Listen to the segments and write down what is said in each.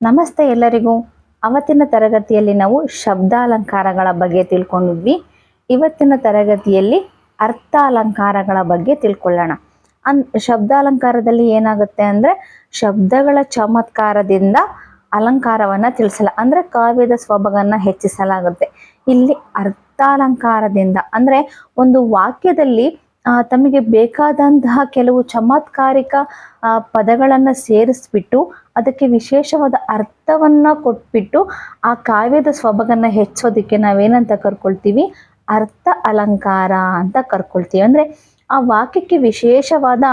ನಮಸ್ತೆ ಎಲ್ಲರಿಗೂ. ಅವತ್ತಿನ ತರಗತಿಯಲ್ಲಿ ನಾವು ಶಬ್ದಾಲಂಕಾರಗಳ ಬಗ್ಗೆ ತಿಳ್ಕೊಂಡಿದ್ವಿ. ಇವತ್ತಿನ ತರಗತಿಯಲ್ಲಿ ಅರ್ಥಾಲಂಕಾರಗಳ ಬಗ್ಗೆ ತಿಳ್ಕೊಳ್ಳೋಣ. ಅನ್, ಶಬ್ದಾಲಂಕಾರದಲ್ಲಿ ಏನಾಗುತ್ತೆ ಅಂದರೆ ಶಬ್ದಗಳ ಚಮತ್ಕಾರದಿಂದ ಅಲಂಕಾರವನ್ನ ತಿಳಿಸಲ, ಅಂದ್ರೆ ಕಾವ್ಯದ ಸ್ವಭಗನ್ನ ಹೆಚ್ಚಿಸಲಾಗುತ್ತೆ. ಇಲ್ಲಿ ಅರ್ಥಾಲಂಕಾರದಿಂದ, ಅಂದ್ರೆ ಒಂದು ವಾಕ್ಯದಲ್ಲಿ ತಮಗೆ ಬೇಕಾದಂತಹ ಕೆಲವು ಚಮತ್ಕಾರಿಕ ಪದಗಳನ್ನು ಸೇರಿಸ್ಬಿಟ್ಟು, ಅದಕ್ಕೆ ವಿಶೇಷವಾದ ಅರ್ಥವನ್ನ ಕೊಟ್ಬಿಟ್ಟು, ಆ ಕಾವ್ಯದ ಸೊಬಗನ್ನ ಹೆಚ್ಚೋದಕ್ಕೆ ನಾವೇನಂತ ಕರ್ಕೊಳ್ತೀವಿ? ಅರ್ಥ ಅಲಂಕಾರ ಅಂತ ಕರ್ಕೊಳ್ತೀವಿ. ಅಂದ್ರೆ ಆ ವಾಕ್ಯಕ್ಕೆ ವಿಶೇಷವಾದ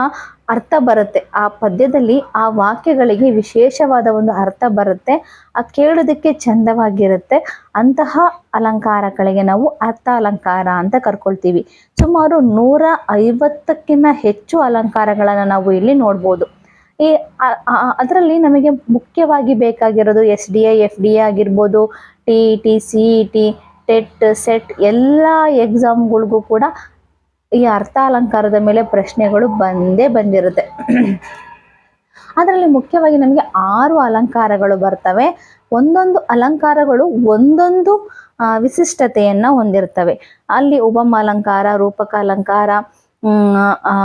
ಅರ್ಥ ಬರುತ್ತೆ. ಆ ಪದ್ಯದಲ್ಲಿ ಆ ವಾಕ್ಯಗಳಿಗೆ ವಿಶೇಷವಾದ ಒಂದು ಅರ್ಥ ಬರುತ್ತೆ. ಆ ಕೇಳೋದಕ್ಕೆ ಚಂದವಾಗಿರುತ್ತೆ. ಅಂತಹ ಅಲಂಕಾರಗಳಿಗೆ ನಾವು ಅರ್ಥ ಅಲಂಕಾರ ಅಂತ ಕರ್ಕೊಳ್ತೀವಿ. ಸುಮಾರು ನೂರ ಐವತ್ತಕ್ಕಿಂತ ಹೆಚ್ಚು ಅಲಂಕಾರಗಳನ್ನು ನಾವು ಇಲ್ಲಿ ನೋಡ್ಬೋದು. ಈ ಅದರಲ್ಲಿ ನಮಗೆ ಮುಖ್ಯವಾಗಿ ಬೇಕಾಗಿರೋದು S D I, F D A ಆಗಿರ್ಬೋದು, T E T, C E T, TET, SET ಎಲ್ಲ ಎಕ್ಸಾಮ್ಗಳಿಗೂ ಕೂಡ ಈ ಅರ್ಥ ಅಲಂಕಾರದ ಮೇಲೆ ಪ್ರಶ್ನೆಗಳು ಬಂದೇ ಬಂದಿರುತ್ತೆ. ಅದರಲ್ಲಿ ಮುಖ್ಯವಾಗಿ ನಮಗೆ ಆರು ಅಲಂಕಾರಗಳು ಬರ್ತವೆ. ಒಂದೊಂದು ಅಲಂಕಾರಗಳು ಒಂದೊಂದು ವಿಶಿಷ್ಟತೆಯನ್ನು ಹೊಂದಿರ್ತವೆ. ಅಲ್ಲಿ ಉಪಮ ಅಲಂಕಾರ ರೂಪಕ ಅಲಂಕಾರ ಹ್ಮ್, ಆ,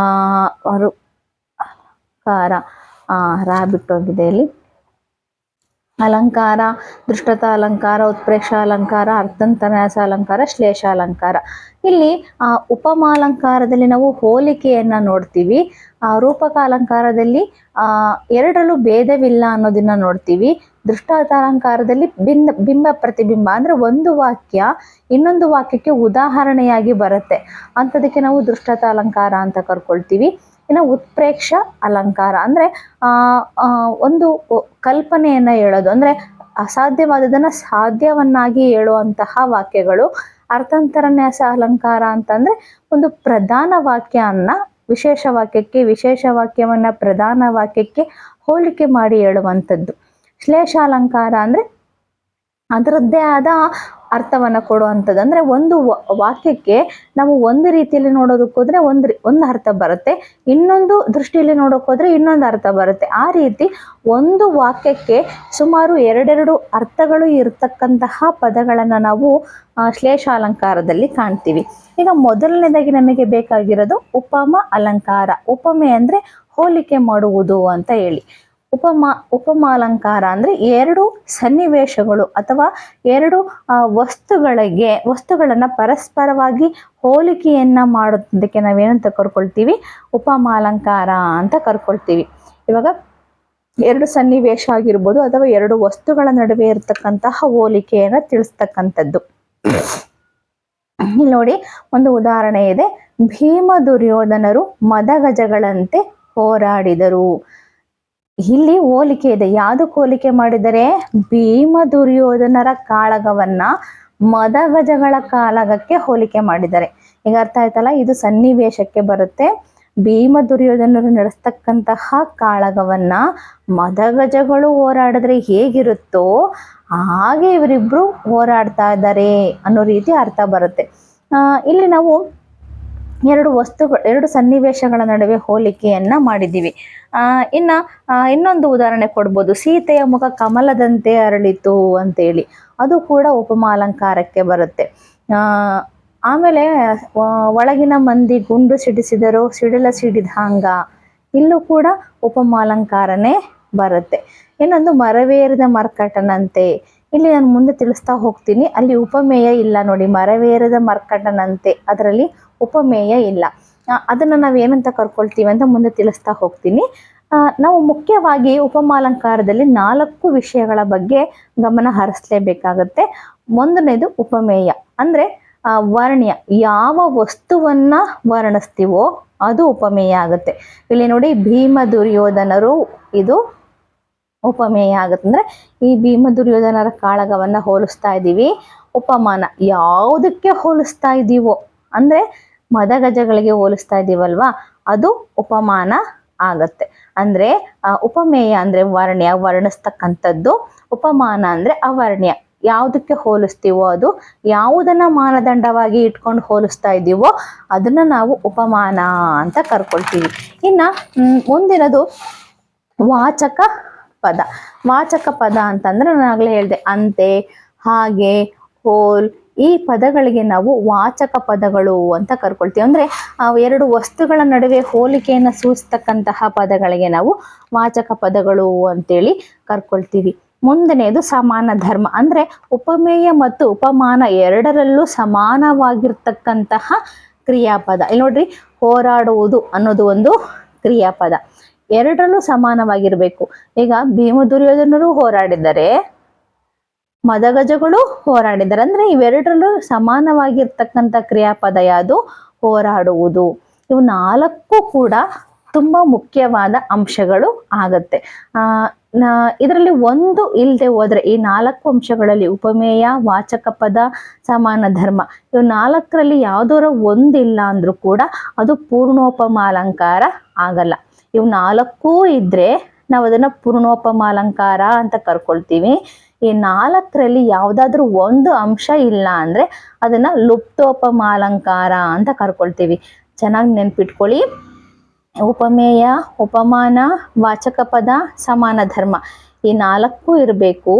ರು- ಅಲಂಕಾರ ಆ, ರಾ ಬಿಟ್ಟೋಗಿದೆ ಇಲ್ಲಿ ಅಲಂಕಾರ ದೃಷ್ಟತ ಅಲಂಕಾರ ಉತ್ಪ್ರೇಕ್ಷ ಅಲಂಕಾರ ಅರ್ಥಂತನಾಸ ಅಲಂಕಾರ ಶ್ಲೇಷ ಅಲಂಕಾರ. ಇಲ್ಲಿ ಆ, ಉಪಮಾಲಂಕಾರದಲ್ಲಿ ನಾವು ಹೋಲಿಕೆಯನ್ನ ನೋಡ್ತೀವಿ. ಆ, ರೂಪಕ ಅಲಂಕಾರದಲ್ಲಿ ಎರಡರಲ್ಲೂ ಭೇದವಿಲ್ಲ ಅನ್ನೋದನ್ನ ನೋಡ್ತೀವಿ. ದೃಷ್ಟಾರ್ಥ ಅಲಂಕಾರದಲ್ಲಿ ಬಿಂಬ ಬಿಂಬ ಪ್ರತಿಬಿಂಬ ಅಂದ್ರೆ ಒಂದು ವಾಕ್ಯ ಇನ್ನೊಂದು ವಾಕ್ಯಕ್ಕೆ ಉದಾಹರಣೆಯಾಗಿ ಬರುತ್ತೆ. ಅಂಥದಕ್ಕೆ ನಾವು ದೃಷ್ಟತ ಅಲಂಕಾರ ಅಂತ ಕರ್ಕೊಳ್ತೀವಿ. ಇನ್ನು ಉತ್ಪ್ರೇಕ್ಷ ಅಲಂಕಾರ. ಅಂದ್ರೆ ಒಂದು ಕಲ್ಪನೆಯನ್ನ ಹೇಳೋದು. ಅಂದ್ರೆ, ಅಸಾಧ್ಯವಾದದನ್ನ ಸಾಧ್ಯವನ್ನಾಗಿ ಹೇಳುವಂತಹ ವಾಕ್ಯಗಳು. ಅರ್ಥಾಂತರನ್ಯಾಸ ಅಲಂಕಾರ ಅಂತಂದ್ರೆ, ಒಂದು ಪ್ರಧಾನ ವಾಕ್ಯವನ್ನು ವಿಶೇಷ ವಾಕ್ಯಕ್ಕೆ, ವಿಶೇಷ ವಾಕ್ಯವನ್ನ ಪ್ರಧಾನ ವಾಕ್ಯಕ್ಕೆ ಹೋಲಿಕೆ ಮಾಡಿ ಹೇಳುವಂಥದ್ದು. ಶ್ಲೇಷ ಅಲಂಕಾರ ಅಂದ್ರೆ ಅದರದ್ದೇ ಆದ ಅರ್ಥವನ್ನ ಕೊಡುವಂಥದ್ದು. ಅಂದರೆ ಒಂದು ವಾಕ್ಯಕ್ಕೆ ನಾವು ಒಂದು ರೀತಿಯಲ್ಲಿ ನೋಡೋದಕ್ಕೆ ಹೋದ್ರೆ ಒಂದು ಒಂದು ಅರ್ಥ ಬರುತ್ತೆ. ಇನ್ನೊಂದು ದೃಷ್ಟಿಯಲ್ಲಿ ನೋಡೋಕೆ ಹೋದ್ರೆ ಇನ್ನೊಂದು ಅರ್ಥ ಬರುತ್ತೆ. ಆ ರೀತಿ ಒಂದು ವಾಕ್ಯಕ್ಕೆ ಸುಮಾರು ಎರಡೆರಡು ಅರ್ಥಗಳು ಇರತಕ್ಕಂತಹ ಪದಗಳನ್ನು ನಾವು ಶ್ಲೇಷ ಅಲಂಕಾರದಲ್ಲಿ ಕಾಣ್ತೀವಿ. ಈಗ ಮೊದಲನೇದಾಗಿ ನಮಗೆ ಬೇಕಾಗಿರೋದು ಉಪಮ ಅಲಂಕಾರ. ಉಪಮೆ ಅಂದ್ರೆ ಹೋಲಿಕೆ ಮಾಡುವುದು ಅಂತ ಹೇಳಿ. ಉಪಮ, ಉಪಮಾಲಂಕಾರ ಅಂದ್ರೆ ಎರಡು ಸನ್ನಿವೇಶಗಳು ಅಥವಾ ಎರಡು ವಸ್ತುಗಳಿಗೆ, ವಸ್ತುಗಳನ್ನ ಪರಸ್ಪರವಾಗಿ ಹೋಲಿಕೆಯನ್ನ ಮಾಡೋದಕ್ಕೆ ನಾವೇನಂತ ಕರ್ಕೊಳ್ತೀವಿ? ಉಪಮಾಲಂಕಾರ ಅಂತ ಕರ್ಕೊಳ್ತೀವಿ. ಇವಾಗ ಎರಡು ಸನ್ನಿವೇಶ ಆಗಿರ್ಬೋದು ಅಥವಾ ಎರಡು ವಸ್ತುಗಳ ನಡುವೆ ಇರತಕ್ಕಂತಹ ಹೋಲಿಕೆಯನ್ನ ತಿಳಿಸ್ತಕ್ಕಂಥದ್ದು. ಇಲ್ಲಿ ನೋಡಿ ಒಂದು ಉದಾಹರಣೆ ಇದೆ. ಭೀಮ ದುರ್ಯೋಧನರು ಮದಗಜಗಳಂತೆ ಹೋರಾಡಿದರು. ಇಲ್ಲಿ ಹೋಲಿಕೆ ಇದೆ. ಯಾವುದಕ್ಕೆ ಹೋಲಿಕೆ ಮಾಡಿದರೆ? ಭೀಮ ದುರ್ಯೋಧನರ ಕಾಳಗವನ್ನ ಮದಗಜಗಳ ಕಾಳಗಕ್ಕೆ ಹೋಲಿಕೆ ಮಾಡಿದ್ದಾರೆ ಈಗ ಅರ್ಥ ಆಯ್ತಲ್ಲ? ಇದು ಸನ್ನಿವೇಶಕ್ಕೆ ಬರುತ್ತೆ. ಭೀಮ ದುರ್ಯೋಧನರು ನಡೆಸ್ತಕ್ಕಂತಹ ಕಾಳಗವನ್ನ ಮದಗಜಗಳು ಹೋರಾಡಿದ್ರೆ ಹೇಗಿರುತ್ತೋ ಹಾಗೆ ಇವರಿಬ್ರು ಹೋರಾಡ್ತಾ ಇದ್ದಾರೆ ಅನ್ನೋ ರೀತಿ ಅರ್ಥ ಬರುತ್ತೆ. ಇಲ್ಲಿ ನಾವು ಎರಡು ವಸ್ತುಗಳು, ಎರಡು ಸನ್ನಿವೇಶಗಳ ನಡುವೆ ಹೋಲಿಕೆಯನ್ನ ಮಾಡಿದ್ದೀವಿ. ಇನ್ನ ಇನ್ನೊಂದು ಉದಾಹರಣೆ ಕೊಡ್ಬೋದು. ಸೀತೆಯ ಮುಖ ಕಮಲದಂತೆ ಅರಳಿತು ಅಂತೇಳಿ. ಅದು ಕೂಡ ಉಪಮಾಲಂಕಾರಕ್ಕೆ ಬರುತ್ತೆ. ಆ, ಆಮೇಲೆ ಒಳಗಿನ ಮಂದಿ ಗುಂಡು ಸಿಡಿಸಿದರು ಸಿಡಿಲ ಸಿಡಿದಾಂಗ ಇಲ್ಲೂ ಕೂಡ ಉಪಮಾಲಂಕಾರನೇ ಬರುತ್ತೆ. ಇನ್ನೊಂದು ಮರವೇರಿದ ಮರ್ಕಟನಂತೆ. ಇಲ್ಲಿ ನಾನು ಮುಂದೆ ತಿಳಿಸ್ತಾ ಹೋಗ್ತೀನಿ. ಅಲ್ಲಿ ಉಪಮೇಯ ಇಲ್ಲ ನೋಡಿ, ಮರವೇರದ ಮರ್ಕಂಡನಂತೆ. ಅದರಲ್ಲಿ ಉಪಮೇಯ ಇಲ್ಲ. ಅದನ್ನು ನಾವು ಏನಂತ ಕರ್ಕೊಳ್ತೀವಿ ಅಂತ ಮುಂದೆ ತಿಳಿಸ್ತಾ ಹೋಗ್ತೀನಿ. ನಾವು ಮುಖ್ಯವಾಗಿ ಉಪಮಾಲಂಕಾರದಲ್ಲಿ ನಾಲ್ಕು ವಿಷಯಗಳ ಬಗ್ಗೆ ಗಮನ ಹರಿಸಲೇಬೇಕಾಗತ್ತೆ. ಒಂದನೇದು ಉಪಮೇಯ. ಅಂದ್ರೆ ವರ್ಣ್ಯ. ಯಾವ ವಸ್ತುವನ್ನ ವರ್ಣಿಸ್ತೀವೋ ಅದು ಉಪಮೇಯ ಆಗುತ್ತೆ. ಇಲ್ಲಿ ನೋಡಿ, ಭೀಮ ದುರ್ಯೋಧನರು ಇದು ಉಪಮೇಯ ಆಗುತ್ತೆ ಅಂದ್ರೆ ಈ ಭೀಮ ದುರ್ಯೋಧನರ ಕಾಳಗವನ್ನ ಹೋಲಿಸ್ತಾ ಇದ್ದೀವಿ. ಉಪಮಾನ ಯಾವುದಕ್ಕೆ ಹೋಲಿಸ್ತಾ ಇದ್ದೀವೋ, ಅಂದ್ರೆ ಮದಗಜಗಳಿಗೆ ಹೋಲಿಸ್ತಾ ಇದ್ದೀವಲ್ವಾ, ಅದು ಉಪಮಾನ ಆಗತ್ತೆ. ಅಂದ್ರೆ ಉಪಮೇಯ ಅಂದ್ರೆ ವರ್ಣ್ಯ, ವರ್ಣಿಸ್ತಕ್ಕಂಥದ್ದು. ಉಪಮಾನ ಅಂದ್ರೆ ಅವರ್ಣ್ಯ. ಯಾವುದಕ್ಕೆ ಹೋಲಿಸ್ತೀವೋ ಅದು, ಯಾವುದನ್ನ ಮಾನದಂಡವಾಗಿ ಇಟ್ಕೊಂಡು ಹೋಲಿಸ್ತಾ ಇದ್ದೀವೋ, ಅದನ್ನ ನಾವು ಉಪಮಾನ ಅಂತ ಕರ್ಕೊಳ್ತೀವಿ. ಇನ್ನ ಮುಂದಿನದು ವಾಚಕ ಪದ. ವಾಚಕ ಪದ ಅಂತಂದ್ರೆ ನಾನು ಆಗಲೇ ಹೇಳಿದೆ, ಅಂತೆ, ಹಾಗೆ, ಹೋಲ್, ಈ ಪದಗಳಿಗೆ ನಾವು ವಾಚಕ ಪದಗಳು ಅಂತ ಕರ್ಕೊಳ್ತೀವಿ. ಅಂದ್ರೆ ಎರಡು ವಸ್ತುಗಳ ನಡುವೆ ಹೋಲಿಕೆಯನ್ನು ಸೂಚಿಸ್ತಕ್ಕಂತಹ ಪದಗಳಿಗೆ ನಾವು ವಾಚಕ ಪದಗಳು ಅಂತೇಳಿ ಕರ್ಕೊಳ್ತೀವಿ. ಮುಂದನೆಯದು ಸಮಾನ ಧರ್ಮ. ಅಂದ್ರೆ, ಉಪಮೇಯ ಮತ್ತು ಉಪಮಾನ ಎರಡರಲ್ಲೂ ಸಮಾನವಾಗಿರ್ತಕ್ಕಂತಹ ಕ್ರಿಯಾಪದ. ಇಲ್ಲಿ ನೋಡ್ರಿ, ಹೋರಾಡುವುದು ಅನ್ನೋದು ಒಂದು ಕ್ರಿಯಾಪದ. ಎರಡರಲ್ಲೂ ಸಮಾನವಾಗಿರ್ಬೇಕು. ಈಗ ಭೀಮ ದುರ್ಯೋಧನರು ಹೋರಾಡಿದರೆ, ಮದಗಜಗಳು ಹೋರಾಡಿದ್ದಾರೆ ಅಂದ್ರೆ ಇವೆರಡರಲ್ಲೂ ಸಮಾನವಾಗಿರ್ತಕ್ಕಂಥ ಕ್ರಿಯಾಪದ ಯಾವುದು? ಹೋರಾಡುವುದು. ಇವು ನಾಲ್ಕು ಕೂಡ ತುಂಬಾ ಮುಖ್ಯವಾದ ಅಂಶಗಳು ಆಗತ್ತೆ. ಆ ಇದರಲ್ಲಿ ಒಂದು ಇಲ್ಲದೆ ಹೋದ್ರೆ ಈ ನಾಲ್ಕು ಅಂಶಗಳಲ್ಲಿ ಉಪಮೇಯ, ವಾಚಕ ಪದ, ಸಮಾನ ಧರ್ಮ, ಇವು ನಾಲ್ಕರಲ್ಲಿ ಯಾವ್ದೋರ ಒಂದಿಲ್ಲ ಅಂದ್ರೂ ಕೂಡ ಅದು ಪೂರ್ಣೋಪಮಾಲಂಕಾರ ಆಗಲ್ಲ. ಇವು ನಾಲ್ಕೂ ಇದ್ರೆ ನಾವು ಅದನ್ನ ಪೂರ್ಣೋಪಮ ಅಲಂಕಾರ ಅಂತ ಕರ್ಕೊಳ್ತೀವಿ. ಈ ನಾಲ್ಕರಲ್ಲಿ ಯಾವ್ದಾದ್ರು ಒಂದು ಅಂಶ ಇಲ್ಲ ಅಂದ್ರೆ ಅದನ್ನ ಲುಪ್ತೋಪಮ ಅಲಂಕಾರ ಅಂತ ಕರ್ಕೊಳ್ತೀವಿ. ಚೆನ್ನಾಗಿ ನೆನ್ಪಿಟ್ಕೊಳ್ಳಿ. ಉಪಮೇಯ, ಉಪಮಾನ, ವಾಚಕ ಪದ, ಸಮಾನ ಧರ್ಮ. ಈ ನಾಲ್ಕು ಇರಬೇಕು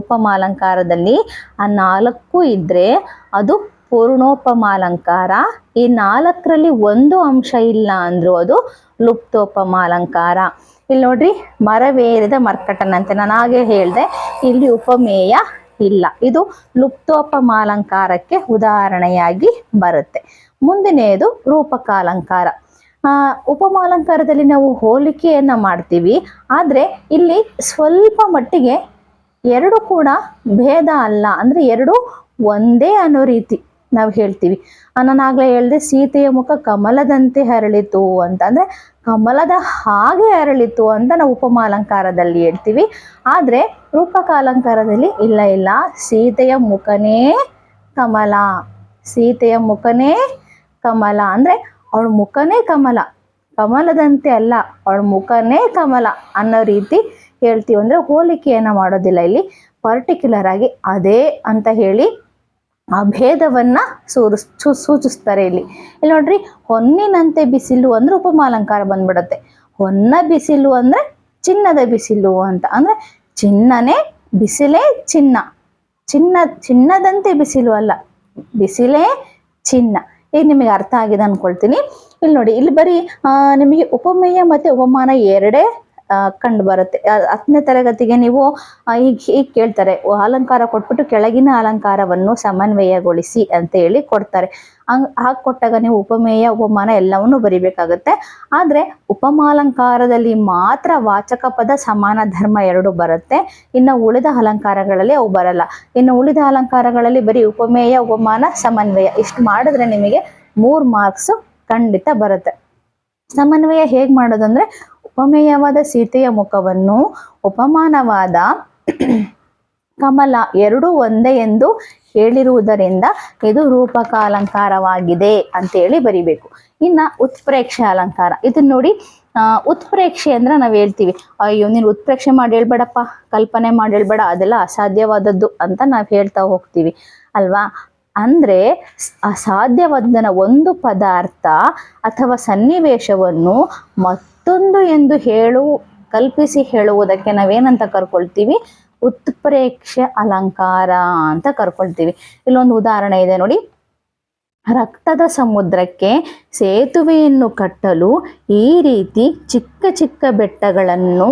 ಉಪಮಾಲಂಕಾರದಲ್ಲಿ. ಆ ನಾಲ್ಕು ಇದ್ರೆ ಅದು ಪೂರ್ಣೋಪಮಾಲಂಕಾರ. ಈ ನಾಲ್ಕರಲ್ಲಿ ಒಂದು ಅಂಶ ಇಲ್ಲ ಅಂದ್ರೂ ಅದು ಲುಪ್ತೋಪಮಾಲಂಕಾರ. ಇಲ್ಲಿ ನೋಡ್ರಿ, ಮರವೇರಿದ ಮರ್ಕಟನಂತೆ ನಾನು ಹಾಗೆ ಹೇಳಿದೆ, ಇಲ್ಲಿ ಉಪಮೇಯ ಇಲ್ಲ. ಇದು ಲುಪ್ತೋಪಮಾಲಂಕಾರಕ್ಕೆ ಉದಾಹರಣೆಯಾಗಿ ಬರುತ್ತೆ. ಮುಂದಿನೆಯದು ರೂಪಕಾಲಂಕಾರ. ಆ, ಉಪಮಾಲಂಕಾರದಲ್ಲಿ ನಾವು ಹೋಲಿಕೆಯನ್ನ ಮಾಡ್ತೀವಿ. ಆದ್ರೆ ಇಲ್ಲಿ ಸ್ವಲ್ಪ ಮಟ್ಟಿಗೆ ಎರಡು ಕೂಡ ಭೇದ ಅಲ್ಲ. ಅಂದ್ರೆ ಎರಡು ಒಂದೇ ಅನ್ನೋ ರೀತಿ. ನಾವು ಹೇಳ್ತೀವಿ. ನಾನು ಆಗ್ಲೇ ಹೇಳ್ದೆ, ಸೀತೆಯ ಮುಖ ಕಮಲದಂತೆ ಹರಳಿತು ಅಂತ ಅಂದ್ರೆ ಕಮಲದ ಹಾಗೆ ಅರಳಿತು ಅಂತ ನಾವು ಉಪಮಾಲಂಕಾರದಲ್ಲಿ ಹೇಳ್ತೀವಿ. ಆದ್ರೆ, ರೂಪಕಾಲಂಕಾರದಲ್ಲಿ ಇಲ್ಲ ಇಲ್ಲ. ಸೀತೆಯ ಮುಖನೇ ಕಮಲ. ಸೀತೆಯ ಮುಖನೇ ಕಮಲ. ಅಂದ್ರೆ, ಅವಳ ಮುಖನೇ ಕಮಲ. ಕಮಲದಂತೆ ಅಲ್ಲ, ಅವಳ ಮುಖನೇ ಕಮಲ ಅನ್ನೋ ರೀತಿ ಹೇಳ್ತೀವಿ. ಅಂದ್ರೆ, ಹೋಲಿಕೆಯನ್ನ ಮಾಡೋದಿಲ್ಲ ಇಲ್ಲಿ. ಪರ್ಟಿಕ್ಯುಲರ್ ಆಗಿ ಅದೇ ಅಂತ ಹೇಳಿ ಆ ಭೇದವನ್ನ ಸೂರಿಸ್ ಸೂಚಿಸ್ತಾರೆ ಇಲ್ಲಿ. ಇಲ್ಲಿ ನೋಡ್ರಿ, ಹೊನ್ನಿನಂತೆ ಬಿಸಿಲು ಅಂದ್ರೆ ಉಪಮಾಲಂಕಾರ ಬಂದ್ಬಿಡತ್ತೆ. ಹೊನ್ನ ಬಿಸಿಲು ಅಂದ್ರೆ ಚಿನ್ನದ ಬಿಸಿಲು ಅಂತ. ಅಂದ್ರೆ ಚಿನ್ನನೇ ಬಿಸಿಲೇ ಚಿನ್ನ. ಚಿನ್ನ, ಚಿನ್ನದಂತೆ ಬಿಸಿಲು ಅಲ್ಲ. ಬಿಸಿಲೇ ಚಿನ್ನ. ಈಗ ನಿಮಗೆ ಅರ್ಥ ಆಗಿದೆ ಅನ್ಕೊಳ್ತೀನಿ. ಇಲ್ಲಿ ನೋಡಿ, ಇಲ್ಲಿ ಬರೀ ನಿಮಗೆ ಉಪಮೇಯ ಮತ್ತೆ ಉಪಮಾನ ಎರಡೇ ಕಂಡು ಬರುತ್ತೆ. ಹತ್ತನೇ ತರಗತಿಗೆ ನೀವು ಈಗ ಹೀಗೆ ಕೇಳ್ತಾರೆ ಅಲಂಕಾರ ಕೊಟ್ಬಿಟ್ಟು ಕೆಳಗಿನ ಅಲಂಕಾರವನ್ನು ಸಮನ್ವಯಗೊಳಿಸಿ ಅಂತ ಹೇಳಿ ಕೊಡ್ತಾರೆ. ಹಂಗ್, ಹಾಗೆ ಕೊಟ್ಟಾಗ ನೀವು ಉಪಮೇಯ, ಉಪಮಾನ ಎಲ್ಲವನ್ನೂ ಬರಿಬೇಕಾಗತ್ತೆ. ಆದ್ರೆ, ಉಪಮಾಲಂಕಾರದಲ್ಲಿ ಮಾತ್ರ ವಾಚಕ ಪದ ಸಮಾನ ಧರ್ಮ ಎರಡು ಬರುತ್ತೆ. ಇನ್ನು ಉಳಿದ ಅಲಂಕಾರಗಳಲ್ಲಿ ಅವು ಬರಲ್ಲ. ಇನ್ನು ಉಳಿದ ಅಲಂಕಾರಗಳಲ್ಲಿ ಬರೀ ಉಪಮೇಯ, ಉಪಮಾನ, ಸಮನ್ವಯ. ಇಷ್ಟು ಮಾಡಿದ್ರೆ ನಿಮಗೆ ಮೂರು ಮಾರ್ಕ್ಸ್ ಖಂಡಿತ ಬರುತ್ತೆ. ಸಮನ್ವಯ ಹೇಗ್ ಮಾಡೋದಂದ್ರೆ ಉಪಮೇಯವಾದ ಸೀತೆಯ ಮುಖವನ್ನು ಉಪಮಾನವಾದ ಕಮಲ ಎರಡೂ ಒಂದೇ ಎಂದು ಹೇಳಿರುವುದರಿಂದ ಇದು ರೂಪಕ ಅಲಂಕಾರವಾಗಿದೆ ಅಂತೇಳಿ ಬರಿಬೇಕು. ಇನ್ನ ಉತ್ಪ್ರೇಕ್ಷೆ ಅಲಂಕಾರ. ಇದನ್ನ ನೋಡಿ ಉತ್ಪ್ರೇಕ್ಷೆ ಅಂದ್ರೆ ನಾವು ಹೇಳ್ತೀವಿ, ಅಯ್ಯೋ, ನೀನು ಉತ್ಪ್ರೇಕ್ಷೆ ಮಾಡಿ ಹೇಳ್ಬೇಡಪ್ಪ, ಕಲ್ಪನೆ ಮಾಡಿ ಹೇಳ್ಬೇಡ, ಅದೆಲ್ಲ ಅಸಾಧ್ಯವಾದದ್ದು ಅಂತ ನಾವ್ ಹೇಳ್ತಾ ಹೋಗ್ತೀವಿ. ಅಲ್ವಾ? ಅಂದ್ರೆ ಅಸಾಧ್ಯವಾದನ ಒಂದು ಪದಾರ್ಥ ಅಥವಾ ಸನ್ನಿವೇಶವನ್ನು ಮತ್ತೊಂದು ಎಂದು ಹೇಳು, ಕಲ್ಪಿಸಿ ಹೇಳುವುದಕ್ಕೆ ನಾವೇನಂತ ಕರ್ಕೊಳ್ತೀವಿ? ಉತ್ಪ್ರೇಕ್ಷೆ ಅಲಂಕಾರ ಅಂತ ಕರ್ಕೊಳ್ತೀವಿ. ಇಲ್ಲೊಂದು ಉದಾಹರಣೆ ಇದೆ ನೋಡಿ. ರಕ್ತದ ಸಮುದ್ರಕ್ಕೆ ಸೇತುವೆಯನ್ನು ಕಟ್ಟಲು ಈ ರೀತಿ ಚಿಕ್ಕ ಚಿಕ್ಕ ಬೆಟ್ಟಗಳನ್ನು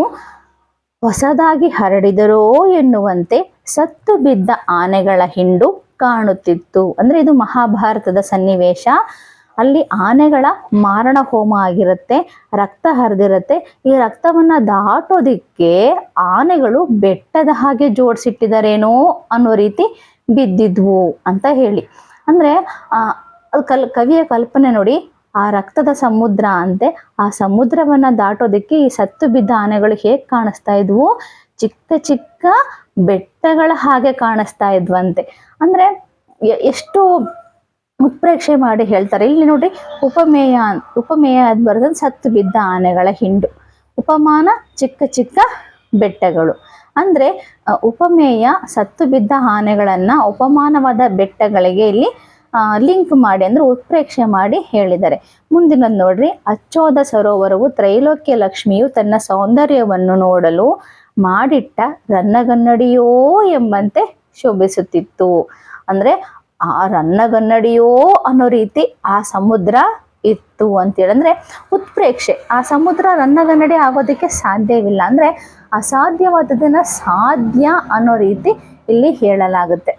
ಹೊಸದಾಗಿ ಹರಡಿದರೋ ಎನ್ನುವಂತೆ ಸತ್ತು ಬಿದ್ದ ಆನೆಗಳ ಹಿಂಡು ಕಾಣುತ್ತಿತ್ತು. ಅಂದ್ರೆ ಇದು ಮಹಾಭಾರತದ ಸನ್ನಿವೇಶ. ಅಲ್ಲಿ ಆನೆಗಳ ಮಾರಣ ಹೋಮ ಆಗಿರುತ್ತೆ, ರಕ್ತ ಹರಿದಿರುತ್ತೆ. ಈ ರಕ್ತವನ್ನ ದಾಟೋದಿಕ್ಕೆ ಆನೆಗಳು ಬೆಟ್ಟದ ಹಾಗೆ ಜೋಡಿಸಿಟ್ಟಿದಾರೇನೋ ಅನ್ನೋ ರೀತಿ ಬಿದ್ದಿದ್ವು ಅಂತ ಹೇಳಿ. ಅಂದ್ರೆ ಕಲ್, ಕವಿಯ ಕಲ್ಪನೆ ನೋಡಿ, ಆ ರಕ್ತದ ಸಮುದ್ರ ಅಂತೆ, ಆ ಸಮುದ್ರವನ್ನ ದಾಟೋದಕ್ಕೆ ಈ ಸತ್ತು ಬಿದ್ದ ಆನೆಗಳು ಹೇಗ್ ಕಾಣಿಸ್ತಾ ಇದ್ವು? ಚಿಕ್ಕ ಚಿಕ್ಕ ಬೆಟ್ಟಗಳ ಹಾಗೆ ಕಾಣಿಸ್ತಾ ಇದ್ವಂತೆ. ಅಂದ್ರೆ ಎಷ್ಟು ಉತ್ಪ್ರೇಕ್ಷೆ ಮಾಡಿ ಹೇಳ್ತಾರೆ. ಇಲ್ಲಿ ನೋಡ್ರಿ, ಉಪಮೇಯ ಉಪಮೇಯ ಅಂತ ಸತ್ತು ಬಿದ್ದ ಆನೆಗಳ ಹಿಂಡು. ಉಪಮಾನ ಚಿಕ್ಕ ಚಿಕ್ಕ ಬೆಟ್ಟಗಳು. ಅಂದ್ರೆ ಉಪಮೇಯ ಸತ್ತು ಬಿದ್ದ ಆನೆಗಳನ್ನ ಉಪಮಾನವಾದ ಬೆಟ್ಟಗಳಿಗೆ ಇಲ್ಲಿ ಲಿಂಕ್ ಮಾಡಿ ಅಂದ್ರೆ ಉತ್ಪ್ರೇಕ್ಷೆ ಮಾಡಿ ಹೇಳಿದ್ದಾರೆ. ಮುಂದಿನದ್ ನೋಡ್ರಿ, ಅಚ್ಚೋದ ಸರೋವರವು ತ್ರೈಲೋಕ್ಯ ಲಕ್ಷ್ಮಿಯು ತನ್ನ ಸೌಂದರ್ಯವನ್ನು ನೋಡಲು ಮಾಡಿಟ್ಟ ರನ್ನಗನ್ನಡಿಯೋ ಎಂಬಂತೆ ಶೋಭಿಸುತ್ತಿತ್ತು. ಅಂದ್ರೆ ಆ ರನ್ನಗನ್ನಡಿಯೋ ಅನ್ನೋ ರೀತಿ ಆ ಸಮುದ್ರ ಇತ್ತು ಅಂತ ಹೇಳಂದ್ರೆ ಉತ್ಪ್ರೇಕ್ಷೆ. ಆ ಸಮುದ್ರ ರನ್ನಗನ್ನಡಿ ಆಗೋದಕ್ಕೆ ಸಾಧ್ಯವಿಲ್ಲ. ಅಂದ್ರೆ ಅಸಾಧ್ಯವಾದದನ್ನ ಸಾಧ್ಯ ಅನ್ನೋ ರೀತಿ ಇಲ್ಲಿ ಹೇಳಲಾಗುತ್ತೆ.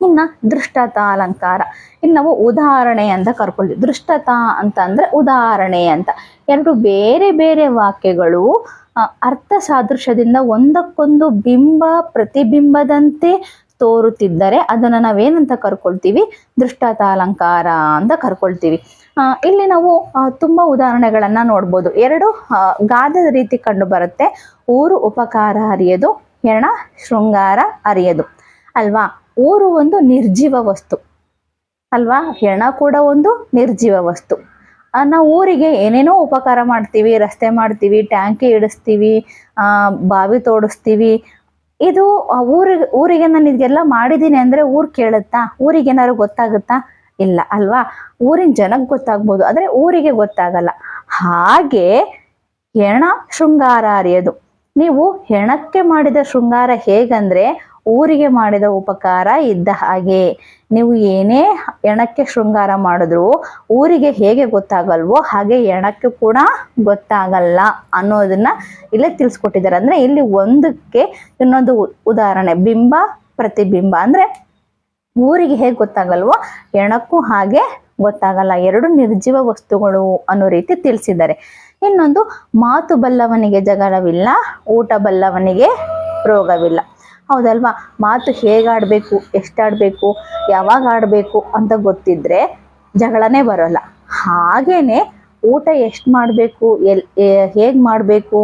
ಇನ್ನ ದೃಷ್ಟತಾ ಅಲಂಕಾರ ಇನ್ನು ನಾವು ಉದಾಹರಣೆ ಅಂತ ಕರ್ಕೊಳ್ತೀವಿ ದೃಷ್ಟತ ಅಂತ ಅಂದ್ರೆ ಉದಾಹರಣೆ ಅಂತ. ಎರಡು ಬೇರೆ ಬೇರೆ ವಾಕ್ಯಗಳು ಅರ್ಥ ಸಾದೃಶ್ಯದಿಂದ ಒಂದಕ್ಕೊಂದು ಬಿಂಬ ಪ್ರತಿಬಿಂಬದಂತೆ ತೋರುತ್ತಿದ್ದರೆ ಅದನ್ನ ನಾವೇನಂತ ಕರ್ಕೊಳ್ತೀವಿ? ದೃಷ್ಟತಾಲಂಕಾರ ಅಂತ ಕರ್ಕೊಳ್ತೀವಿ. ಇಲ್ಲಿ ನಾವು ತುಂಬ ಉದಾಹರಣೆಗಳನ್ನ ನೋಡ್ಬೋದು. ಎರಡು ಗಾದದ ರೀತಿ ಕಂಡು ಬರುತ್ತೆ. ಊರು ಉಪಕಾರ ಅರಿಯದು, ಹೆಣ ಶೃಂಗಾರ ಅರಿಯದು. ಅಲ್ವಾ? ಊರು ಒಂದು ನಿರ್ಜೀವ ವಸ್ತು. ಅಲ್ವಾ? ಹೆಣ ಕೂಡ ಒಂದು ನಿರ್ಜೀವ ವಸ್ತು. ನಾವು ಊರಿಗೆ ಏನೇನೋ ಉಪಕಾರ ಮಾಡ್ತೀವಿ, ರಸ್ತೆ ಮಾಡ್ತೀವಿ, ಟ್ಯಾಂಕಿ ಇಡಿಸ್ತೀವಿ ಬಾವಿ ತೋಡಿಸ್ತೀವಿ ಇದು ಊರಿಗೆ ಊರಿಗೆ ನಾನು ಇದೆಲ್ಲ ಮಾಡಿದ್ದೀನಿ ಅಂದ್ರೆ ಊರ್ ಕೇಳುತ್ತಾ? ಊರಿಗೆ ಏನಾದ್ರು ಗೊತ್ತಾಗುತ್ತಾ? ಇಲ್ಲ, ಅಲ್ವಾ? ಊರಿನ ಜನಕ್ಕೆ ಗೊತ್ತಾಗ್ಬೋದು, ಆದ್ರೆ ಊರಿಗೆ ಗೊತ್ತಾಗಲ್ಲ. ಹಾಗೆ ಹೆಣ ಶೃಂಗಾರ ಅರಿಯೋದು. ನೀವು ಹೆಣಕ್ಕೆ ಮಾಡಿದ ಶೃಂಗಾರ ಹೇಗಂದ್ರೆ ಊರಿಗೆ ಮಾಡಿದ ಉಪಕಾರ ಇದ್ದ ಹಾಗೆ. ನೀವು ಏನೇ ಎಣಕ್ಕೆ ಶೃಂಗಾರ ಮಾಡಿದ್ರು ಊರಿಗೆ ಹೇಗೆ ಗೊತ್ತಾಗಲ್ವೋ ಹಾಗೆ ಹೆಣಕ್ಕೆ ಕೂಡ ಗೊತ್ತಾಗಲ್ಲ ಅನ್ನೋದನ್ನ ಇಲ್ಲೇ ತಿಳಿಸ್ಕೊಟ್ಟಿದ್ದಾರೆ. ಅಂದ್ರೆ ಇಲ್ಲಿ ಒಂದಕ್ಕೆ ಇನ್ನೊಂದು ಉದಾಹರಣೆ, ಬಿಂಬ, ಪ್ರತಿಬಿಂಬ. ಅಂದ್ರೆ ಊರಿಗೆ ಹೇಗೆ ಗೊತ್ತಾಗಲ್ವೋ ಎಣಕ್ಕೂ ಹಾಗೆ ಗೊತ್ತಾಗಲ್ಲ. ಎರಡು ನಿರ್ಜೀವ ವಸ್ತುಗಳು ಅನ್ನೋ ರೀತಿ ತಿಳಿಸಿದ್ದಾರೆ. ಇನ್ನೊಂದು ಮಾತು ಬಲ್ಲವನಿಗೆ ಜಗಳವಿಲ್ಲ, ಊಟ ಬಲ್ಲವನಿಗೆ ರೋಗವಿಲ್ಲ. ಹೌದಲ್ವಾ? ಮಾತು ಹೇಗಾಡಬೇಕು ಎಷ್ಟಾಡಬೇಕು ಯಾವಾಗ ಆಡಬೇಕು ಅಂತ ಗೊತ್ತಿದ್ರೆ ಜಗಳನೇ ಬರೋಲ್ಲ. ಹಾಗೇನೆ ಊಟ ಎಷ್ಟು ಮಾಡಬೇಕು, ಎಲ್ ಹೇಗೆ ಮಾಡಬೇಕು,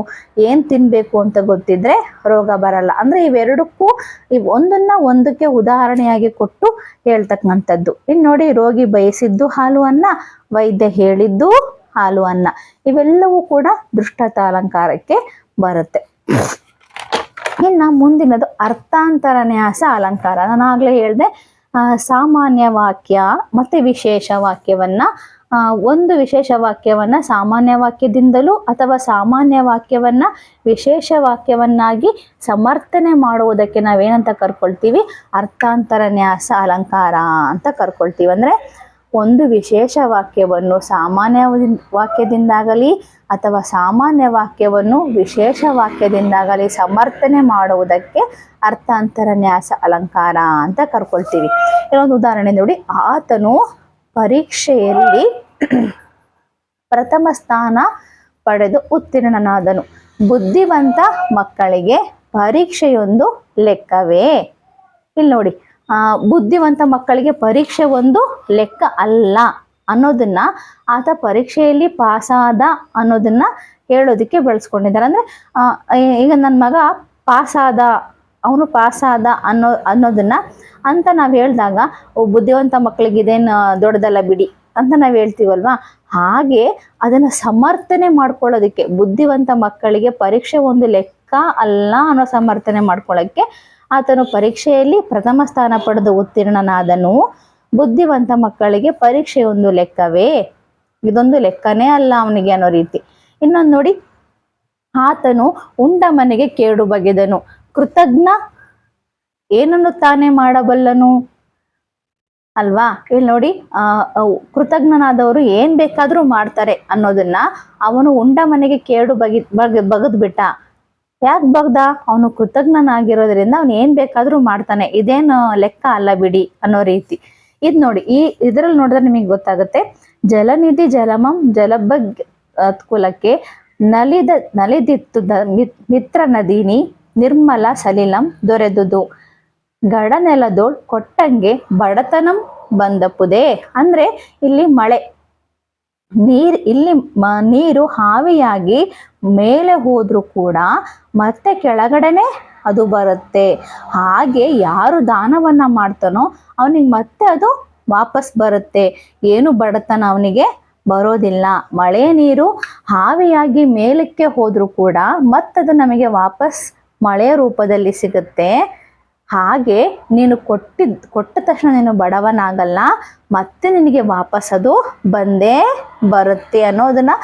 ಏನು ತಿನ್ನಬೇಕು ಅಂತ ಗೊತ್ತಿದ್ರೆ ರೋಗ ಬರಲ್ಲ. ಅಂದರೆ ಇವೆರಡಕ್ಕೂ ಇವ್ ಒಂದನ್ನ ಒಂದಕ್ಕೆ ಉದಾಹರಣೆಯಾಗಿ ಕೊಟ್ಟು ಹೇಳ್ತಕ್ಕಂಥದ್ದು. ಇನ್ನು ನೋಡಿ ರೋಗಿ ಬಯಸಿದ್ದು ಹಾಲು ಅನ್ನ, ವೈದ್ಯ ಹೇಳಿದ್ದು ಹಾಲು ಅನ್ನ. ಇವೆಲ್ಲವೂ ಕೂಡ ದುಷ್ಟತಾಲಂಕಾರಕ್ಕೆ ಬರುತ್ತೆ. ಇನ್ನು ಮುಂದಿನದು ಅರ್ಥಾಂತರ ನ್ಯಾಸ ಅಲಂಕಾರ. ನಾನು ಆಗ್ಲೇ ಹೇಳಿದೆ ಸಾಮಾನ್ಯ ವಾಕ್ಯ ಮತ್ತೆ ವಿಶೇಷ ವಾಕ್ಯವನ್ನ ಒಂದು ವಿಶೇಷ ವಾಕ್ಯವನ್ನ ಸಾಮಾನ್ಯ ವಾಕ್ಯದಿಂದಲೂ ಅಥವಾ ಸಾಮಾನ್ಯ ವಾಕ್ಯವನ್ನ ವಿಶೇಷ ವಾಕ್ಯವನ್ನಾಗಿ ಸಮರ್ಥನೆ ಮಾಡುವುದಕ್ಕೆ ನಾವೇನಂತ ಕರ್ಕೊಳ್ತೀವಿ? ಅರ್ಥಾಂತರ ನ್ಯಾಸ ಅಲಂಕಾರ ಅಂತ ಕರ್ಕೊಳ್ತೀವಿ. ಅಂದ್ರೆ ಒಂದು ವಿಶೇಷ ವಾಕ್ಯವನ್ನು ಸಾಮಾನ್ಯ ವಾಕ್ಯದಿಂದಾಗಲಿ ಅಥವಾ ಸಾಮಾನ್ಯ ವಾಕ್ಯವನ್ನು ವಿಶೇಷ ವಾಕ್ಯದಿಂದಾಗಲಿ ಸಮರ್ಥನೆ ಮಾಡುವುದಕ್ಕೆ ಅರ್ಥಾಂತರ ನ್ಯಾಸ ಅಲಂಕಾರ ಅಂತ ಕರ್ಕೊಳ್ತೀವಿ. ಇನ್ನೊಂದು ಉದಾಹರಣೆ ನೋಡಿ. ಆತನು ಪರೀಕ್ಷೆಯಲ್ಲಿ ಪ್ರಥಮ ಸ್ಥಾನ ಪಡೆದು ಉತ್ತೀರ್ಣನಾದನು. ಬುದ್ಧಿವಂತ ಮಕ್ಕಳಿಗೆ ಪರೀಕ್ಷೆಯೊಂದು ಲೆಕ್ಕವೇ. ಇಲ್ಲಿ ನೋಡಿ. ಬುದ್ಧಿವಂತ ಮಕ್ಕಳಿಗೆ ಪರೀಕ್ಷೆ ಒಂದು ಲೆಕ್ಕ ಅಲ್ಲ ಅನ್ನೋದನ್ನ ಆತ ಪರೀಕ್ಷೆಯಲ್ಲಿ ಪಾಸಾದ ಅನ್ನೋದನ್ನ ಹೇಳೋದಕ್ಕೆ ಬಳಸ್ಕೊಂಡಿದ್ದಾರೆ. ಅಂದ್ರೆ ಈಗ ನನ್ನ ಮಗ ಪಾಸಾದ ಅವನು ಪಾಸಾದ ಅನ್ನೋ, ಅನ್ನೋದನ್ನ ಅಂತ ನಾವು ಹೇಳಿದಾಗ ಬುದ್ಧಿವಂತ ಮಕ್ಕಳಿಗೆ ಇದೇನು ದೊಡ್ಡದಲ್ಲ ಬಿಡಿ ಅಂತ ನಾವು ಹೇಳ್ತೀವಲ್ವಾ? ಹಾಗೆ ಅದನ್ನ ಸಮರ್ಥನೆ ಮಾಡ್ಕೊಳ್ಳೋದಕ್ಕೆ, ಬುದ್ಧಿವಂತ ಮಕ್ಕಳಿಗೆ ಪರೀಕ್ಷೆ ಒಂದು ಲೆಕ್ಕ ಅಲ್ಲ ಅನ್ನೋ ಸಮರ್ಥನೆ ಮಾಡ್ಕೊಳ್ಳೋಕ್ಕೆ ಆತನು ಪರೀಕ್ಷೆಯಲ್ಲಿ ಪ್ರಥಮ ಸ್ಥಾನ ಪಡೆದು ಉತ್ತೀರ್ಣನಾದನು. ಬುದ್ಧಿವಂತ ಮಕ್ಕಳಿಗೆ ಪರೀಕ್ಷೆ ಒಂದು ಲೆಕ್ಕವೇ? ಇದೊಂದು ಲೆಕ್ಕನೇ ಅಲ್ಲ ಅವನಿಗೆ ಅನ್ನೋ ರೀತಿ. ಇನ್ನೊಂದು ನೋಡಿ, ಆತನು ಉಂಡ ಮನೆಗೆ ಕೇಡು ಬಗೆದನು. ಕೃತಜ್ಞ? ಏನನ್ನು ತಾನೇ ಮಾಡಬಲ್ಲನು? ಅಲ್ವಾ? ಇಲ್ಲಿ ನೋಡಿ, ಆ ಕೃತಜ್ಞನಾದವರು ಏನ್ ಬೇಕಾದ್ರೂ ಮಾಡ್ತಾರೆ ಅನ್ನೋದನ್ನ ಅವನು ಉಂಡ ಮನೆಗೆ ಕೇಡು ಬಗಿ, ಬಗ್ ಬಗದ್ ಬಿಟ್ಟ ಯಾಕೆ ಬಗ್ದ ಅವನು ಕೃತಜ್ಞನಾಗಿರೋದ್ರಿಂದ ಅವನು ಏನ್ ಬೇಕಾದ್ರೂ ಮಾಡ್ತಾನೆ. ಇದೇನು ಲೆಕ್ಕ ಅಲ್ಲ ಬಿಡಿ ಅನ್ನೋ ರೀತಿ. ಇದ್ ನೋಡಿ, ಈ ಇದ್ರಲ್ಲಿ ನೋಡಿದ್ರೆ ನಿಮಗೆ ಗೊತ್ತಾಗುತ್ತೆ. ಜಲನಿಧಿ ಜಲಮಂ ಜಲಬಗ್ ಕುಲಕ್ಕೆ ನಲಿದ ನಲಿದಿತ್ತು ಮಿತ್- ಮಿತ್ರ ನದಿನಿ ನಿರ್ಮಲ ಸಲಿಲಂ ದೊರೆದುದು. ಗಡನೆಲದೋಳ್ ಕೊಟ್ಟಂಗೆ ಬಡತನಂ ಬಂದಪ್ಪುದೇ ಅಂದ್ರೆ ಇಲ್ಲಿ ಮಳೆ. ನೀರ್ ಇಲ್ಲಿ ನೀರು ಹಾವಿಯಾಗಿ ಮೇಲೆ ಹೋದ್ರೂ ಕೂಡ ಮತ್ತೆ ಕೆಳಗಡೆನೆ ಅದು ಬರುತ್ತೆ. ಹಾಗೆ ಯಾರು ದಾನವನ್ನ ಮಾಡ್ತಾನೋ ಅವನಿಗೆ ಮತ್ತೆ ಅದು ವಾಪಸ್ ಬರುತ್ತೆ. ಏನು ಬಡತನ ಅವನಿಗೆ? ಬರೋದಿಲ್ಲ. ಮಳೆ ನೀರು ಹಾವಿಯಾಗಿ ಮೇಲಕ್ಕೆ ಹೋದ್ರೂ ಕೂಡ ಮತ್ತದು ನಮಗೆ ವಾಪಸ್ ಮಳೆಯ ರೂಪದಲ್ಲಿ ಸಿಗುತ್ತೆ. ಹಾಗೆ ನೀನು ಕೊಟ್ಟಿದ್, ಕೊಟ್ಟ ತಕ್ಷಣ ನೀನು ಬಡವನಾಗಲ್ಲ, ಮತ್ತೆ ನಿನಗೆ ವಾಪಸ್ ಅದು ಬಂದೇ ಬರುತ್ತೆ ಅನ್ನೋದನ್ನ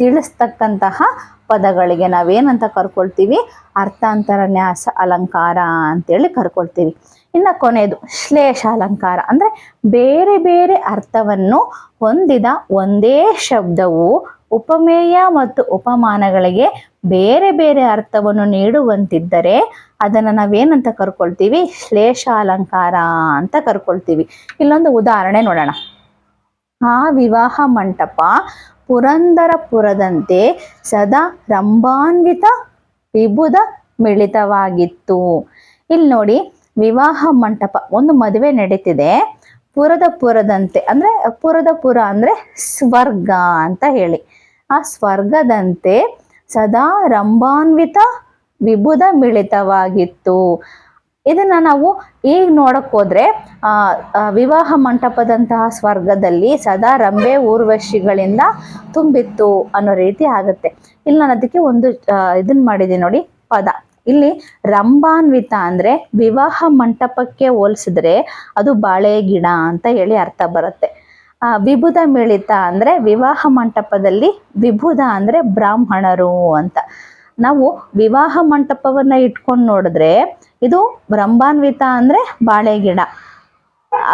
ತಿಳಿಸ್ತಕ್ಕಂತಹ ಪದಗಳಿಗೆ ನಾವೇನಂತ ಕರ್ಕೊಳ್ತೀವಿ? ಅರ್ಥಾಂತರ ನ್ಯಾಸ ಅಲಂಕಾರ ಅಂತೇಳಿ ಕರ್ಕೊಳ್ತೀವಿ. ಇನ್ನು ಕೊನೆಯದು ಶ್ಲೇಷ ಅಲಂಕಾರ ಅಂದ್ರೆ ಬೇರೆ ಬೇರೆ ಅರ್ಥವನ್ನು ಹೊಂದಿದ ಒಂದೇ ಶಬ್ದವು ಉಪಮೇಯ ಮತ್ತು ಉಪಮಾನಗಳಿಗೆ ಬೇರೆ ಬೇರೆ ಅರ್ಥವನ್ನು ನೀಡುವಂತಿದ್ದರೆ ಅದನ್ನು ನಾವೇನಂತ ಕರ್ಕೊಳ್ತೀವಿ? ಶ್ಲೇಷ ಅಲಂಕಾರ ಅಂತ ಕರ್ಕೊಳ್ತೀವಿ. ಇಲ್ಲೊಂದು ಉದಾಹರಣೆ ನೋಡೋಣ. ಆ ವಿವಾಹ ಮಂಟಪ ಪುರಂದರಪುರದಂತೆ ಸದಾ ರಂಭಾನ್ವಿತ ವಿಭುದ ಮಿಳಿತವಾಗಿತ್ತು. ಇಲ್ಲಿ ನೋಡಿ ವಿವಾಹ ಮಂಟಪ ಒಂದು ಮದುವೆ ನಡೀತಿದೆ. ಪುರದ ಪುರದಂತೆ ಅಂದ್ರೆ ಪುರದ ಪುರ ಅಂದ್ರೆ ಸ್ವರ್ಗ ಅಂತ ಹೇಳಿ. ಆ ಸ್ವರ್ಗದಂತೆ ಸದಾ ರಂಭಾನ್ವಿತ ವಿಭುದ ಮಿಳಿತವಾಗಿತ್ತು. ಇದನ್ನ ನಾವು ಈಗ ನೋಡಕ್ ಹೋದ್ರೆ ವಿವಾಹ ಮಂಟಪದಂತಹ ಸ್ವರ್ಗದಲ್ಲಿ ಸದಾ ರಂಬೆ ಊರ್ವಶಿಗಳಿಂದ ತುಂಬಿತ್ತು ಅನ್ನೋ ರೀತಿ ಆಗುತ್ತೆ. ಇಲ್ಲಿ ನಾನು ಅದಕ್ಕೆ ಒಂದು ಇದನ್ನ ಮಾಡಿದ್ದೀನಿ ನೋಡಿ ಪದ. ಇಲ್ಲಿ ರಂಭಾನ್ವಿತ ಅಂದ್ರೆ ವಿವಾಹ ಮಂಟಪಕ್ಕೆ ಹೋಲಿಸಿದ್ರೆ ಅದು ಬಾಳೆ ಗಿಡ ಅಂತ ಹೇಳಿ ಅರ್ಥ ಬರುತ್ತೆ. ಆ ವಿಭುಧ ಮಿಳಿತ ಅಂದ್ರೆ ವಿವಾಹ ಮಂಟಪದಲ್ಲಿ ವಿಭುದ ಅಂದ್ರೆ ಬ್ರಾಹ್ಮಣರು ಅಂತ. ನಾವು ವಿವಾಹ ಮಂಟಪವನ್ನ ಇಟ್ಕೊಂಡು ನೋಡಿದ್ರೆ ಇದು ರಂಭಾನ್ವಿತ ಅಂದ್ರೆ ಬಾಳೆ ಗಿಡ.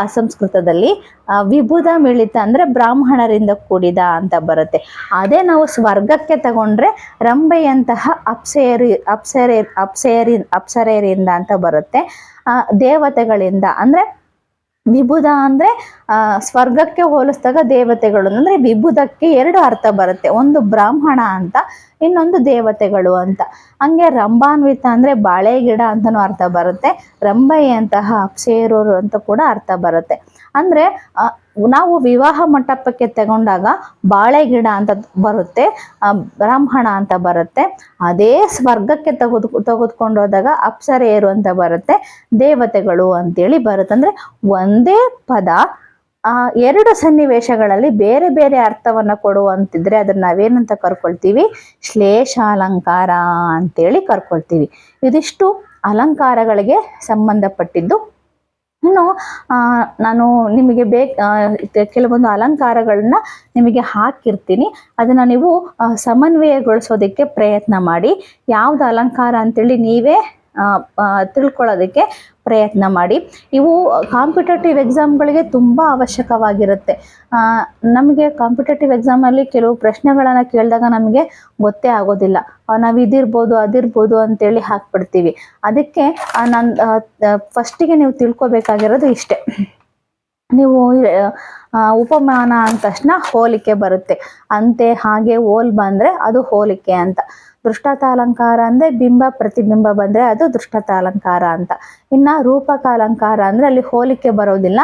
ಸಂಸ್ಕೃತದಲ್ಲಿ ವಿಭುದ ಮಿಳಿತ ಅಂದ್ರೆ ಬ್ರಾಹ್ಮಣರಿಂದ ಕೂಡಿದ ಅಂತ ಬರುತ್ತೆ. ಅದೇ ನಾವು ಸ್ವರ್ಗಕ್ಕೆ ತಗೊಂಡ್ರೆ ರಂಬೆಯಂತಹ ಅಪ್ಸೆಯರಿ ಅಪ್ಸರೆ ಅಪ್ಸೆಯರಿ ಅಪ್ಸರೆಯರಿಂದ ಅಂತ ಬರುತ್ತೆ. ಆ, ದೇವತೆಗಳಿಂದ ಅಂದ್ರೆ ವಿಭುಧ ಅಂದ್ರೆ ಸ್ವರ್ಗಕ್ಕೆ ಹೋಲಿಸಿದಾಗ ದೇವತೆಗಳು. ಅಂದ್ರೆ ವಿಭುಧಕ್ಕೆ ಎರಡು ಅರ್ಥ ಬರುತ್ತೆ. ಒಂದು ಬ್ರಾಹ್ಮಣ ಅಂತ, ಇನ್ನೊಂದು ದೇವತೆಗಳು ಅಂತ. ಹಂಗೆ ರಂಭಾನ್ವಿತ ಅಂದ್ರೆ ಬಾಳೆ ಗಿಡ ಅಂತನೂ ಅರ್ಥ ಬರುತ್ತೆ. ರಂಬೆಯಂತಹ ಅಪ್ಸೇರೋರು ಅಂತ ಕೂಡ ಅರ್ಥ ಬರುತ್ತೆ. ಅಂದ್ರೆ ನಾವು ವಿವಾಹ ಮಂಟಪಕ್ಕೆ ತಗೊಂಡಾಗ ಬಾಳೆ ಗಿಡ ಅಂತ ಬರುತ್ತೆ ಬ್ರಾಹ್ಮಣ ಅಂತ ಬರುತ್ತೆ. ಅದೇ ಸ್ವರ್ಗಕ್ಕೆ ತೆಗೆದು, ತೆಗೆದುಕೊಂಡು ಹೋದಾಗ ಅಪ್ಸರೆಯರು ಅಂತ ಬರುತ್ತೆ, ದೇವತೆಗಳು ಅಂತೇಳಿ ಬರುತ್ತೆ. ಅಂದ್ರೆ ಒಂದೇ ಪದ, ಆ, ಎರಡು ಸನ್ನಿವೇಶಗಳಲ್ಲಿ ಬೇರೆ ಬೇರೆ ಅರ್ಥವನ್ನ ಕೊಡುವಂತಿದ್ರೆ ಅದನ್ನ ನಾವೇನಂತ ಕರ್ಕೊಳ್ತೀವಿ? ಶ್ಲೇಷಾಲಂಕಾರ ಅಂತೇಳಿ ಕರ್ಕೊಳ್ತೀವಿ. ಇದಿಷ್ಟು ಅಲಂಕಾರಗಳಿಗೆ ಸಂಬಂಧಪಟ್ಟಿದ್ದು. ಇನ್ನು ನಾನು ನಿಮಗೆ ಬೇಕ್ ಕೆಲವೊಂದು ಅಲಂಕಾರಗಳನ್ನ ನಿಮಗೆ ಹಾಕಿರ್ತೀನಿ. ಅದನ್ನ ನೀವು ಸಮನ್ವಯಗೊಳಿಸೋದಕ್ಕೆ ಪ್ರಯತ್ನ ಮಾಡಿ. ಯಾವ್ದು ಅಲಂಕಾರ ಅಂತೇಳಿ ನೀವೇ ತಿಳ್ಕೊಳ್ಳೋದಕ್ಕೆ ಪ್ರಯತ್ನ ಮಾಡಿ. ಇವು ಕಾಂಪಿಟೇಟಿವ್ ಎಕ್ಸಾಮ್ಗಳಿಗೆ ತುಂಬ ಅವಶ್ಯಕವಾಗಿರುತ್ತೆ. ನಮಗೆ ಕಾಂಪಿಟೇಟಿವ್ ಎಕ್ಸಾಮಲ್ಲಿ ಕೆಲವು ಪ್ರಶ್ನೆಗಳನ್ನು ಕೇಳಿದಾಗ ನಮಗೆ ಗೊತ್ತೇ ಆಗೋದಿಲ್ಲ. ನಾವು ಇದಿರ್ಬೋದು, ಅದಿರ್ಬೋದು ಅಂತೇಳಿ ಹಾಕ್ಬಿಡ್ತೀವಿ. ಅದಕ್ಕೆ ನಾನು ಫಸ್ಟಿಗೆ ನೀವು ತಿಳ್ಕೊಬೇಕಾಗಿರೋದು ಇಷ್ಟೇ. ನೀವು ಉಪಮಾನ ಅಂದ ತಕ್ಷಣ ಹೋಲಿಕೆ ಬರುತ್ತೆ. ಅಂತೆ ಹಾಗೆ ಹೋಲ್ ಬಂದರೆ ಅದು ಹೋಲಿಕೆ ಅಂತ. ದೃಷ್ಟತ ಅಲಂಕಾರ ಅಂದರೆ ಬಿಂಬ ಪ್ರತಿಬಿಂಬ ಬಂದರೆ ಅದು ದೃಷ್ಟತ ಅಲಂಕಾರ ಅಂತ. ಇನ್ನು ರೂಪಕ ಅಲಂಕಾರ ಅಂದರೆ ಅಲ್ಲಿ ಹೋಲಿಕೆ ಬರೋದಿಲ್ಲ.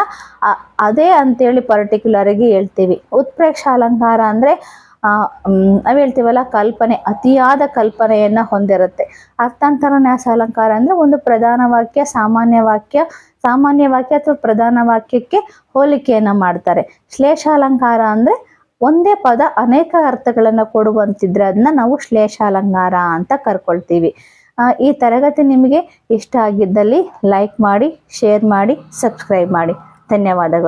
ಅದೇ ಅಂತೇಳಿ ಪರ್ಟಿಕ್ಯುಲರಾಗಿ ಹೇಳ್ತೀವಿ. ಉತ್ಪ್ರೇಕ್ಷ ಅಲಂಕಾರ ಅಂದರೆ ನಾವು ಹೇಳ್ತೀವಲ್ಲ ಕಲ್ಪನೆ, ಅತಿಯಾದ ಕಲ್ಪನೆಯನ್ನು ಹೊಂದಿರುತ್ತೆ. ಅರ್ಥಾಂತರ ನ್ಯಾಸ ಅಲಂಕಾರ ಅಂದರೆ ಒಂದು ಪ್ರಧಾನ ವಾಕ್ಯ, ಸಾಮಾನ್ಯ ವಾಕ್ಯ ಸಾಮಾನ್ಯ ವಾಕ್ಯ ಅಥವಾ ಪ್ರಧಾನ ವಾಕ್ಯಕ್ಕೆ ಹೋಲಿಕೆಯನ್ನು ಮಾಡ್ತಾರೆ. ಶ್ಲೇಷ ಅಲಂಕಾರ ಅಂದರೆ ಒಂದೇ ಪದ ಅನೇಕ ಅರ್ಥಗಳನ್ನು ಕೊಡುವಂತಿದ್ರೆ ಅದನ್ನ ನಾವು ಶ್ಲೇಷಾಲಂಕಾರ ಅಂತ ಕರ್ಕೊಳ್ತೀವಿ. ಈ ತರಗತಿ ನಿಮಗೆ ಇಷ್ಟ ಆಗಿದ್ದಲ್ಲಿ ಲೈಕ್ ಮಾಡಿ ಶೇರ್ ಮಾಡಿ ಸಬ್ಸ್ಕ್ರೈಬ್ ಮಾಡಿ. ಧನ್ಯವಾದಗಳು.